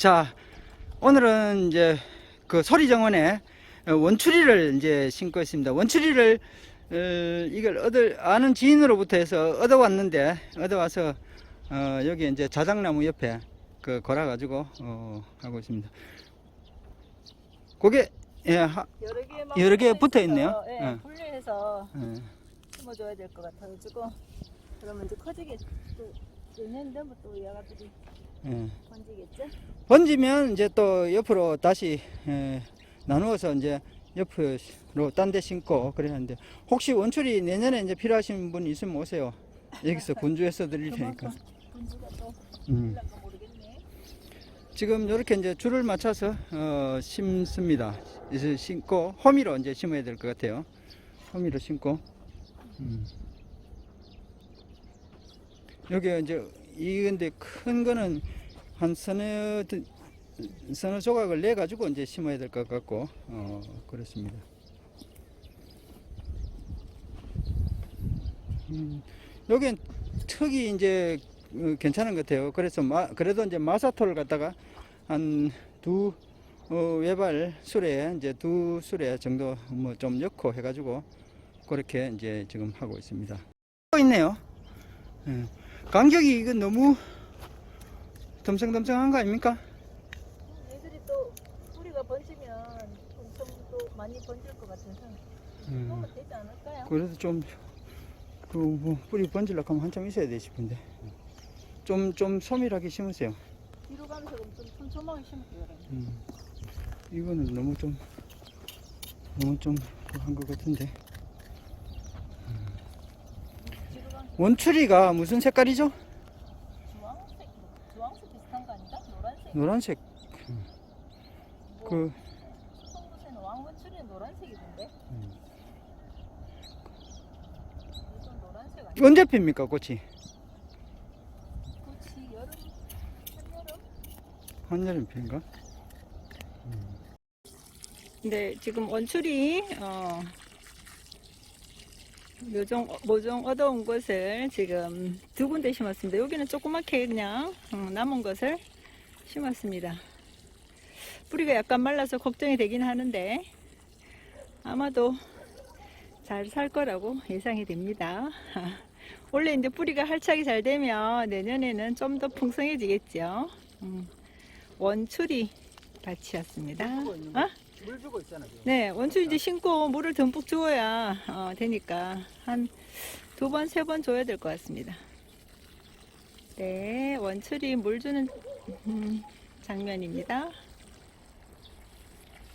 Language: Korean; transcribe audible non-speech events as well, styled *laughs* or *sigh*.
자, 오늘은 이제 그 소리정원에 원추리를 이제 심고 있습니다. 원추리를 어, 이걸 얻을 아는 지인으로부터 해서 얻어왔는데 얻어와서 어, 여기 이제 자작나무 옆에 그 걸어 가지고 어, 하고 있습니다. 그게 예, 하, 여러 여러 개 붙어 있네요. 예, 예. 분리해서 예. 심어줘야 될 것 같아가지고 그러면 이제 커지게 또 내년 되면 또 얘가들이 예. 번지겠죠? 번지면 이제 또 옆으로 다시 에, 나누어서 이제 옆으로 딴 데 심고 그러는데 혹시 원출이 내년에 이제 필요하신 분 있으면 오세요. 여기서 군주해서 드릴 테니까. 또 음. 모르겠네. 지금 이렇게 이제 줄을 맞춰서 어, 심습니다. 이제 심고 호미로 이제 심어야 될 것 같아요. 호미로 심고. 음. 여기 이제 이 근데 큰 거는 한 서너 드- 서너 조각을 내 가지고 이제 심어야 될 것 같고 어, 그렇습니다. 음, 여긴 턱이 이제 어, 괜찮은 것 같아요. 그래서 마, 그래도 이제 마사토를 갖다가 한두 어, 외발 수레 이제 두 수레 정도 뭐 좀 넣고 해가지고 그렇게 이제 지금 하고 있습니다. 또 있네요. 예. 간격이 이건 너무 덤성덤성한 거 아닙니까? 얘들이 또 뿌리가 번지면 엄청 또 많이 번질 것 같아서 음, 그러면 되지 않을까요? 그래도 좀, 그, 뭐, 뿌리 번질러 가면 한참 있어야 돼 싶은데. 좀, 좀 소밀하게 심으세요. 뒤로 가면서 좀 촘촘하게 심을게요. 음, 이거는 너무 좀, 너무 좀, 한 것 같은데. 뒤로 가면서 원추리가 무슨 색깔이죠? 주황색, 주황색 비슷한 거 아닌가? 노란색. 노란색. 뭐, 그, 수성구세는 왕건출이 노란색이던데? 음. 이건 노란색 아니야? 언제 핍니까, 꽃이? 그렇지 여름 한여름? 한여름 피인가? 네 지금 원출이 어, 묘종 모종 얻어온 것을 지금 두 군데 심었습니다. 여기는 조그맣게 그냥 어, 남은 것을 심었습니다. 뿌리가 약간 말라서 걱정이 되긴 하는데 아마도 잘 살 거라고 예상이 됩니다. *laughs* 원래 이제 뿌리가 활착이 잘 되면 내년에는 좀 더 풍성해지겠죠. 음, 원추리 밭이었습니다. 어? 물 주고 있잖아, 지금. 네, 원추 이제 심고 물을 듬뿍 주어야 어, 되니까 한 두 번, 세 번 줘야 될 것 같습니다. 네, 원추리 물 주는 음, 장면입니다.